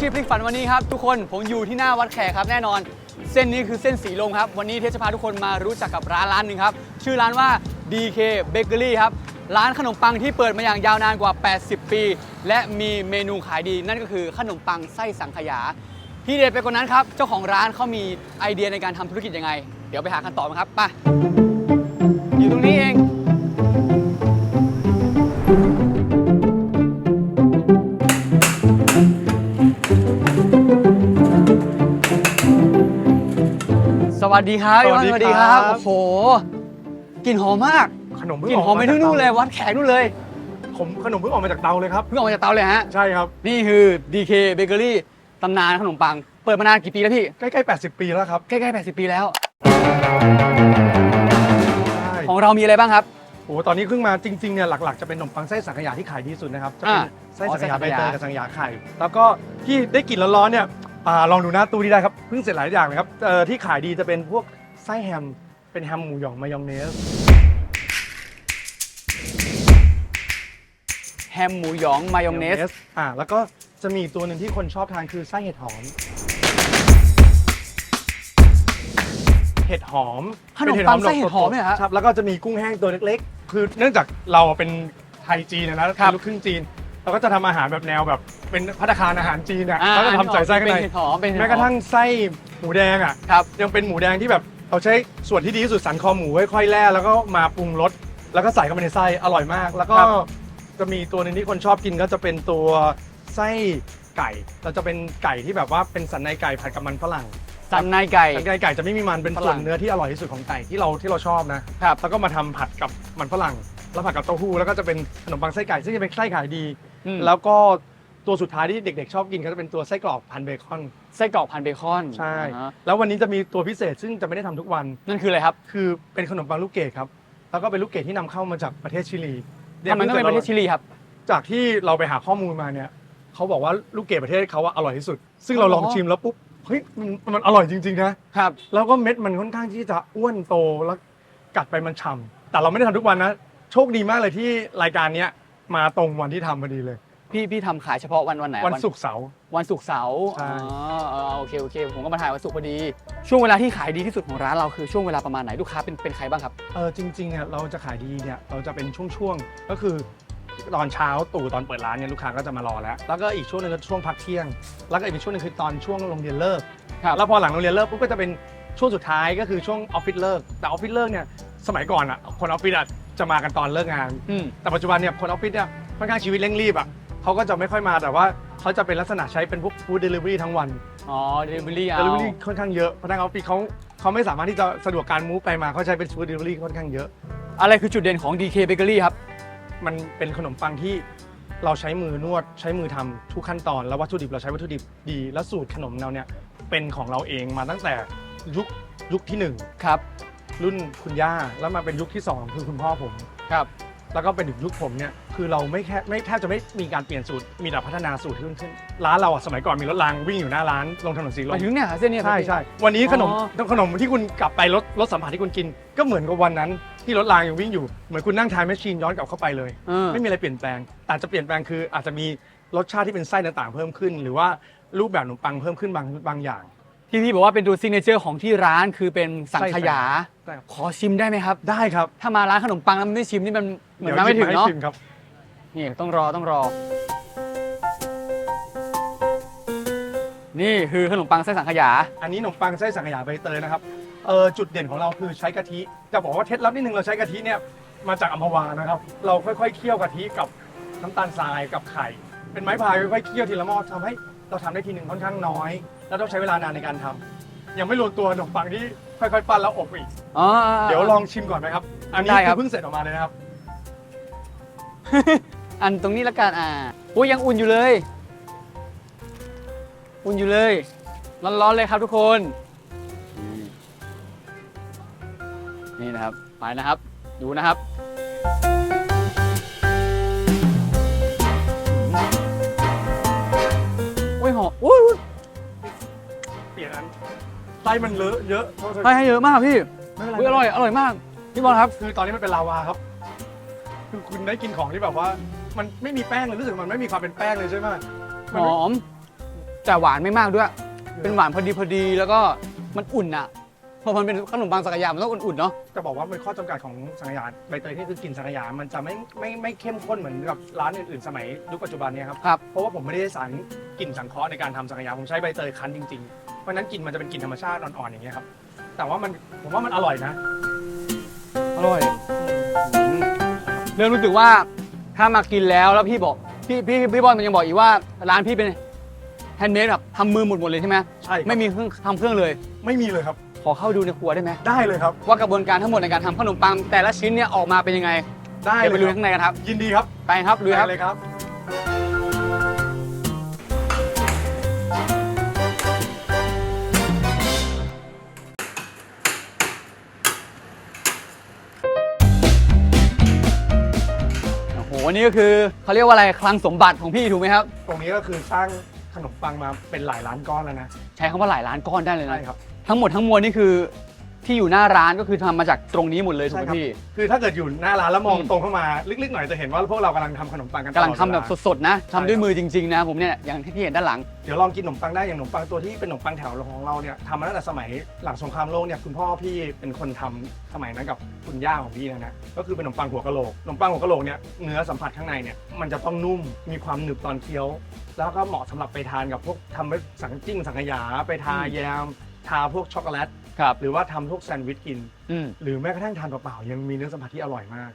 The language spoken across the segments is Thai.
ชีพพลิกฝันวันนี้ครับทุกคนผมอยู่ที่หน้าวัดแขกครับแน่นอน เส้นนี้คือเส้นสีลมครับ วันนี้เทศจะพาทุกคนมารู้จักกับร้านร้านหนึ่งครับ ชื่อร้านว่า DK Bakery ครับ ร้านขนมปังที่เปิดมาอย่างยาวนานกว่า 80 ปี และมีเมนูขายดีนั่นก็คือขนมปังไส้สังขยาที่เด็ดไปกว่านั้นครับเจ้าของร้านเขามีไอเดียในการทำธุรกิจยังไง เดี๋ยวไปหาคำตอบกันครับไปอยู่ตรงนี้เอง วัสดีครับพี่วันสสวัวัสสดีดีคครัรับบโอ้โหกลิ่นหอมมาก ขนมเพิ่งกลิ่นหอมไปถึงนู่นเลย วัดแขกนู่นเลย ผมขนมเพิ่งออกมาจากเตาเลยครับ เพิ่งออกมาจากเตาเลยฮะ ใช่ครับ นี่คือ DK Bakery ตำนานขนมปัง เปิดมานานกี่ปีแล้วพี่ ใกล้ๆ 80 ปีแล้วครับ ใกล้ๆ 80 ปีแล้วใช่ของเรามีอะไรบ้างครับโอ้โหตอนนี้เพิ่งมาจริงๆเนี่ยหลักๆจะเป็นขนมปังไส้สังขยาที่ขายดีที่สุดนะครับจะเป็นอ่าไส้สังขยาอ๋อไส้สังใบขยาเตยกับสังขยาไข่ แล้วก็ที่ได้กลิ่นร้อนๆเนี่ย อ่าลองดูหน้าตู้ที่ได้ครับเพิ่งเสร็จหลายอย่างเลยครับเอ่อที่ขายดีจะเป็นพวกไส้แฮม เป็นแฮมหมูหยองมายองเนส แฮมหมูหยองมายองเนสอ่าแล้วก็จะมีอีกตัวหนึ่งที่คนชอบทานคือไส้เห็ดหอม เห็ดหอมขนมปังไส้เห็ดหอมเนี่ยเหรอฮะครับแล้วก็จะมีกุ้งแห้งตัวเล็กๆ คือเนื่องจากเราเป็นไทยจีนนะนะครัเป็บนลูกครึ่งจีน เราก็จะทำอาหารแบบแนวแบบเป็นพัตตาคารอาหารจีนอะอ่าแล้วก็ทำใส่ไส้ข้างเป็นในเห็ดหอมเป็นเห็ดหอแม้กระทั่งไส้หมูแดงอะ ครับ ยังเป็นหมูแดงที่แบบเราใช้ส่วนที่ดีที่สุดสันคอหมูค่อยๆแล่แล้วก็มาปรุงรสแล้วก็ใส่เข้าไปในไส้อร่อยมาก แล้วก็ครับจะมีตัวหนึงที่คนชอบกินก็จะเป็นตัวไส้ไก่เราจะเป็นไก่ที่แบบว่าเป็นสันในไก่ผัดกับมันฝรั่งสันในไก่ สันในไก่จะไม่มีมันเป็นฝรั่งส่วนเนื้อที่อร่อยที่สุดของไก่ที่เราที่เราชอบนะครับ แล้วก็มาทำผัดกับมันฝรั่ง แล้วผัดกับเต้าหู้แล้วก็จะเป็นขนมปังไส้ไก่ซึ่งจะเป็นไส้ขายดี อืม แล้วก็ตัวสุดท้ายที่เด็กๆ ชอบกินก็จะเป็นตัวไส้กรอกพันเบคอน ไส้กรอกพันเบคอนใช่ อ่าฮะแล้ววันนี้จะมีตัวพิเศษซึ่งจะไม่ได้ทำทุกวัน นั่นคืออะไรครับคือเป็นขนมปังลูกเกดครับ แล้วก็เป็นลูกเกดที่นำเข้ามาจากประเทศชิลีทำไมต้องเป็นประเทศชิลีครับ จากที่เราไปหาข้อมูลมาเนี่ยเขาบอกว่าลูกเกดประเทศเขาว่าอร่อยที่สุด ซึ่งเราอ๋อลองชิมแล้วปุ๊บเฮ้ยมันมันอร่อยจริงๆนะ ครับ แล้วก็เม็ดมันค่อนข้างที่จะอ้วนโตแล้วกัดไปมันฉ่ำแต่เราไม่ได้ทำทุกวันนะ โชคดีมากเลยที่รายการเนี้ย มาตรงวันที่ทำพอดีเลย พี่พี่ทำขายเฉพาะวันวันไหนวันศุกร์เสาร์ วันศุกร์เสาร์ใช่ อ๋อเออโอเคโอเค ผมก็มาถ่ายวันศุกร์พอดี ช่วงเวลาที่ขายดีที่สุดของร้านเราคือช่วงเวลาประมาณไหนลูกค้าเป็นเป็นใครบ้างครับ เออจริงๆอะเราจะขายดีเนี่ยเราจะเป็นช่วงๆก็คือตอนเช้าตู่ตอนเปิดร้านเนี่ยลูกค้าก็จะมารอแล้ว แล้วก็อีกช่วงหนึงก็ช่วงพักเที่ยง แล้วก็อีกช่วงหนึงคือตอนช่วงโรงเรียนเลิกครับ แล้วพอหลังโรงเรียนเลิกปุ๊บก็จะเป็นช่วงสุดท้ายก็คือช่วงออฟฟิศเลิกแต่ออฟฟิศเลิกเนี่ยสมัยก่อนอะคนออฟฟิศอะ จะมากันตอนเลิกงาน อืม แต่ปัจจุบันเนี่ยคนออฟฟิศเนี่ยค่อนข้างชีวิตเร่งรีบอะเขาก็จะไม่ค่อยมาแต่ว่าเขาจะเป็นลักษณะใช้เป็นพวกฟู้ดเดลิเวอรี่ทั้งวันอ๋อเดลิเวอรี่เอาเดลิเวอรี่ค่อนข้างเยอะพนักงานออฟฟิศเขาเขาไม่สามารถที่จะสะดวกการมูฟไปมาเขาใช้เป็นฟู้ดเดลิเวอรี่ค่อนข้างเยอะ อะไรคือจุดเด่นของ DK Bakery ครับ มันเป็นขนมปังที่เราใช้มือนวดใช้มือทำทุกขั้นตอน แล้ววัตถุดิบเราใช้วัตถุดิบดี และสูตรขนมเราเนี่ยเป็นของเราเองมาตั้งแต่ยุคยุคที่หนึ่ง ครับ รุ่นคุณย่าแล้วมาเป็นยุคที่สองคือคุณพ่อผม ครับ แล้วก็เป็นถึงยุคผมเนี่ยคือเราไม่แค่ไม่แทบจะไม่มีการเปลี่ยนสูตรมีแต่พัฒนาสูตรขึ้นขึ้นร้านเราอะสมัยก่อนมีรถรางวิ่งอยู่หน้าร้านลงถนนสีลมามถึงเนี่ยเส้นเนี่ยใช่ใช่วันนี้ขนมอ๋อ ขนมที่คุณกลับไปรถรถสัมผัสที่คุณกิน ก็เหมือนกับวันนั้นที่รถรางยังวิ่งอยู่ เหมือนคุณนั่งทายแมชชีนย้อนกลับเข้าไปเลย เออ ไม่มีอะไรเปลี่ยนแปลงแต่จะเปลี่ยนแปลงคืออาจจะมีรสชาติที่เป็นไส้ต่างๆเพิ่มขึ้น หรือว่ารูปแบบขนมปังเพิ่มขึ้นบางบางอย่าง ที่พี่บอกว่าเป็นตัวซิกเนเจอร์ของที่ร้านคือเป็นสังขยา ใช่ครับ ขอชิมได้ไหมครับ ได้ครับถ้ามาร้านขนมปังแล้วมันไม่ชิมนี่มันเหมือนมาไม่ถึงดี๋ยวหยิบเนาะให้ชิมครับ นี่ต้องรอต้องรอ นี่คือขนมปังไส้สังขยา อันนี้ขนมปังไส้สังขยาใบเตยนะครับ เออจุดเด่นของเราคือใช้กะทิ จะบอกว่าเคล็ดลับนิดนึงเราใช้กะทิเนี่ยมาจากอัมพวานะครับ เราค่อยๆเคี่ยวกะทิกับน้ำตาลทรายกับไข่ เป็นไม้พายค่อยๆเคี่ยวทีละหม้อทำให้เราทำได้ทีหนึ่งค่อนข้างน้อย แล้วต้องใช้เวลานานในการทำยังไม่รวมตัวขนมปังที่ค่อยๆปั้นแล้วอบอีก อ๋อ เดี๋ยวลองชิมก่อนไหมครับ อันนี้ได้คคืรับอเพิ่งเสร็จออกมาเลยนะครับ อันตรงนี้ละกันอ่าโอ้ยยังอุ่นอยู่เลย อุ่นอยู่เลย ร้อนๆเลยครับทุกคนนี่นะครับไปนะครับ ดูนะครับ โอ้ยหอมอุ้ยอุ๊ย เปลี่ยนอันไส้มันเลอะเยอะโทษทีให้ให้เยอะมากพี่ไม่เป็นไร อุ้ยอร่อยอร่อยมากพี่บอลครับ คือตอนนี้มันเป็นลาวาครับ คือคุณได้กินของที่แบบว่า มันไม่มีแป้งเลยรู้สึกมันไม่มีความเป็นแป้งเลยใช่ไหมหอม แต่หวานไม่มากด้วย เป็นหวานพอดีพอดีแล้วก็มันอุ่นอะพอมันเป็นขนมปังสังขยามันต้องอุ่นๆเนาะจะบอกว่าเป็นข้อจำกัดของสังขยาใบเตยที่คือกลิ่นสังขยามันจะไม่ไม่ไม่เข้มข้นเหมือนกับร้านอื่นๆสมัยยุคปัจจุบันเนี้ครับครับ เพราะว่าผมไม่ได้ใช้สารกลิ่นสังเคราะห์ในการทำสังขยาผมใช้ใบเตยคั้นจริงๆ เพราะฉะนั้นกลิ่นมันจะเป็นกลิ่นธรรมชาติอ่อนๆอย่างเงี้ยครับ แต่ว่ามันผมว่ามันอร่อยนะ อร่อยเริ่มรู้สึกว่าถ้ามากินแล้วแล้วพี่บอกพี่พี่พี่บอลมันยังบอกอีกว่า ร้านพี่เป็นแฮนด์เมดแบบทำมือหมดหมดเลยใช่ไหมใช่ครับ ไม่มีเครื่องทำเครื่องเลย ไม่มีเลยครับ ขอเข้าดูในครัวได้ไหมได้เลยครับ ว่ากระบวนการทั้งหมดในการทำขนมปังแต่ละชิ้นเนี่ยออกมาเป็นยังไงได้เดี๋ยวไปเลดูยครับข้างในกันครับ ยินดีครับไปครับดูครับ ได้เลยครับ นนี่ก็คือเขาเรียกว่าอะไรคลังสมบัติของพี่ถูกไหมครับ ตรงนี้ก็คือสร้างขนมปังมาเป็นหลายล้านก้อนแล้วนะ ใช้คำว่าหลายล้านก้อนได้เลยใช่นะครับ ทั้งหมดทั้งมวลนี่คือ ที่อยู่หน้าร้านก็คือทำมาจากตรงนี้หมดเลยถูกไหมใช่ครับพี่ คือถ้าเกิดอยู่หน้าร้านแล้วมองอืมตรงเข้ามาลึกๆหน่อยจะเห็นว่าพวกเรากำลังทำขนมปังกันตกำลลังอดทำแบบเวลาสดๆนะทำด้วยใช่ครับมือจริง ๆ นะ ผมเนี่ย อย่างที่เห็นด้านหลัง เดี๋ยวลองกินขนมปังได้อย่างขนมปังตัวที่เป็นขนมปังแถวของเราเนี่ยทำมาตั้งแต่สมัยหลังสงครามโลกเนี่ยคุณพ่อพี่เป็นคนทำสมัยนั้นกับคุณย่าของพี่นะนะก็คือเป็นขนมปังหัวกะโหลกขนมปังหัวกะโหลกเนี่ยเนื้อสัมผัสข้างในเนี่ยมันจะต้องนุ่มมีความหนึบตอนเคี้ยว แล้วก็เหมาะสำหรับไปทานกับพวกทำเป็นสังจิ้งสังขยาไปทาอืม แยม ทาพวกช็อกโกแลต ครับหรือว่าทำพวกแซนด์วิชกิน อืมหรือแม้กระทั่งทานเปล่าๆยังมีเนื้อสัมผัสที่อร่อยมาก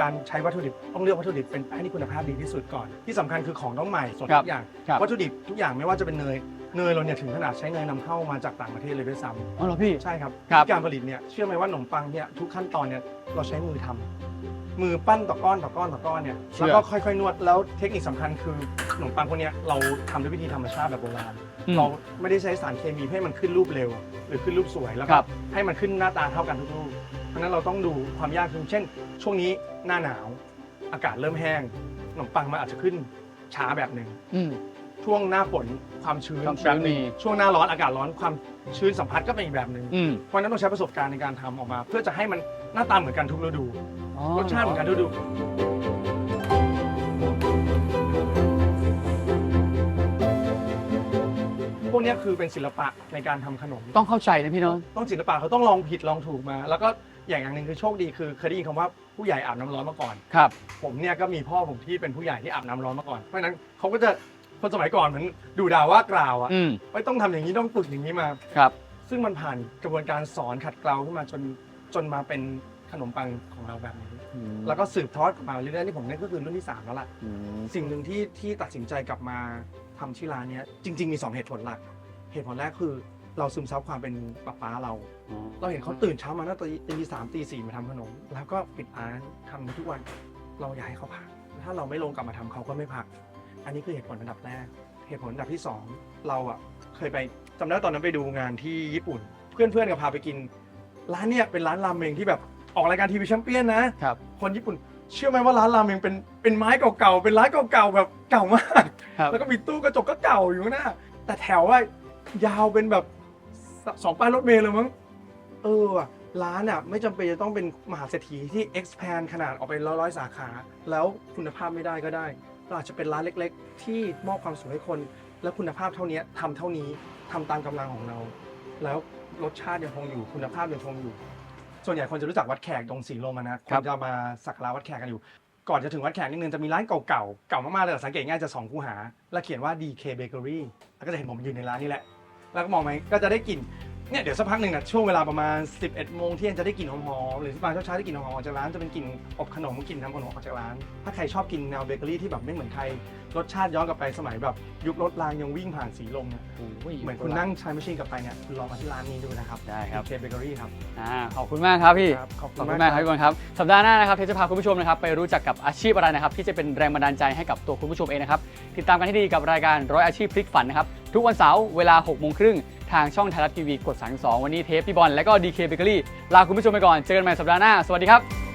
การใช้วัตถุดิบต้องเลือกวัตถุดิบเป็นแป้งที่คุณภาพดีที่สุดก่อน ที่สำคัญคือของต้องใหม่สดครับทุกอย่าง ครับวัตถุดิบทุกอย่างไม่ว่าจะเป็นเนย เนยเราเนี่ยถึงขนาดใช้เนยนำเข้ามาจากต่างประเทศเลยด้วยซ้อ๋อเหรอพี่ำใช่ครับครับ การผลิตเนี่ยเชื่อไหมว่าขนมปังเนี่ยทุกขั้นตอนเนี่ยเราใช้มือทำมือปั้นต่อก้อนต่อก้อนต่อก้อนเนี่ยเชื่อแล้วก็ค่อยๆนวดแล้วเทคนิคสำคัญคือขนมปังพวกเนี้ยเราทำด้วยวิธีธรรมชาติแบบโบราณ อืมเราไม่ได้ใช้สารเคมีให้มันขึ้นรูปเร็ว หรือขึ้นรูปสวยแล้วคก็รับ ให้มันขึ้นหน้าตาเท่ากันทุกรูปเพราะฉะนั้นเราต้องดูความยากคือเช่น ช่วงนี้หน้าหนาวอากาศเริ่มแห้งขนมปังมันอาจจะขึ้นช้าแบบหนึ่ง อืม ช่วงหน้าฝนความชื้นความชื้นแบบหนึ่งมี ช่วงหน้าร้อนอากาศร้อนความชื้นสัมผัสก็เป็นอีกแบบหนึ่งอืมเพราะฉะนั้นต้องใช้ประสบการณ์ในการทำออกมา เพื่อจะให้มันหน้าตาเหมือนกันทุกฤดู อ๋อ รสชาติเหมือนกันทุกฤดู วกเนี้ยคือเป็นศิลปะในการทำขนม ต้องเข้าใจนะพี่เนาะ ต้องศิลปะเขาต้องลองผิดลองถูกมา แล้วก็อย่างอย่างหนึ่งคือโชคดีคือเคยได้ยินคำว่าผู้ใหญ่อาบน้ำร้อนมาก่อน ครับ ผมเนี่ยก็มีพ่อผมที่เป็นผู้ใหญ่ที่อาบน้ำร้อนมาก่อนเพราะฉะนั้นเขาก็จะคนสมัยก่อนเหมือนดูด่าว่ากล่าวอะอืม ไม่ต้องทำอย่างนี้ต้องฝึกอย่างนี้มา ครับ ซึ่งมันผ่านกระบวนการสอนขัดเกลาขึ้นมาจนจนมาเป็นขนมปังของเราแบบนี้ แล้วก็สืบทอดมาเรื่อยๆนี่ผมเนี่ยก็คือรุ่นที่สามแล้วล่ะ อืมสิ่งหนึ่งที่ที่ตัดสินใจกลับมา ทำที่ร้านเนี้ยจริง ๆ มีสองเหตุผลหลัก เหตุผลแรกคือเราซึมซับความเป็นป้าป้าเรา เราเห็นเขาตื่นเช้ามาตั้งแต่ตีสามตีสี่มาทำขนม แล้วก็ปิดร้านทำทุกวัน เราอยากให้เขาพัก ถ้าเราไม่ลงกลับมาทำเขาก็ไม่พัก อันนี้คือเหตุผลอันดับแรก เหตุผลอันดับที่สองเราอะเคยไปจำได้ตอนนั้นไปดูงานที่ญี่ปุ่น เพื่อนๆก็พาไปกิน ร้านเนี่ยเป็นร้านราเมงที่แบบออกรายการทีวีแชมเปี้ยนนะ ครับ คนญี่ปุ่น เชื่อไหมว่าร้านราเมงเป็นเป็นไม้เก่าๆเป็นร้านเก่าๆแบบเก่ามาก ครับแล้วก็มีตู้กระจกก็เก่าอยู่ข้างหน้า แต่แถวว่ายาวเป็นแบบสสองป้ายรถเมล์เลยมั้งเออว่ะร้านอะไม่จำเป็นจะต้องเป็นมหาเศรษฐีที่ expand ขนาดออกไปร้อยร้อยๆสาขา แล้วคุณภาพไม่ได้ก็ได้เราอาจจะเป็นร้านเล็ก ๆ ที่มอบความสุขให้คน แล้วคุณภาพเท่านี้ทำเท่านี้ทำตามกำลังของเรา แล้วรสชาติยังคงอยู่คุณภาพยังคงอยู่ ส่วนใหญ่คนจะรู้จักวัดแขกตรงสีลมอะนะคครันบ จะมาสักการะวัดแขกกันอยู่ ก่อนจะถึงวัดแขกนิดนึงจะมีร้านเก่าๆ เก่ามากๆเลยแต่สังเกตง่ายจะสองคูหา แล้วเขียนว่า DK Bakery แล้วก็จะเห็นผมยืนในร้านนี่แหละ แล้วก็มองไปก็จะได้กลิ่น เนี่ยเดี๋ยวสักพักหนึ่งนะช่วงเวลาประมาณ 11โมงเที่ยงจะได้กลิ่นหอมๆหรือประมาณเช้าๆได้กลิ่นหอมๆออกจากร้านจะเป็นกลิ่นอบขนมกลิ่นทำขนมออกจากร้าน ถ้าใครชอบกินแนวเบเกอรี่ที่แบบไม่เหมือนใครรสชาติย้อนกลับไปสมัยแบบยุครถรางยังวิ่งผ่านสีลมเนี่ยโอ้ยเหมือนคุณนั่งใช้มชชีนกลับไปเนี่ยคุณลองมาที่ร้านนี้ดูนะครับได้ครับ DK Bakery ครับอ่าขอบคุณมากครับพี่ครับขอบขคุอบณคุณมากมากครับพี่บอลครับสัปดาห์หน้านะครับเทจะพาคุณผู้ชมนะครับไปรู้จักกับอาชีพอะไรนะครับที่จะเป็นแรงบันดาลใจให้กับตัวคุณผู้ชมเองนะครับติดตามกันให้ดีกับรายการร้อยอาชีพพลิกฝันนะครับ ทุกวันเสาร์เวลา6โมงครึ่งทางช่องไทยรัฐทีวีกด 32 วันนี้เทปพี่บอลและก็ดีเคเบเกอรี่ลาคุณผู้ชมไปก่อน เจอกันใหม่สัปดาห์หน้า สวัสดีครับ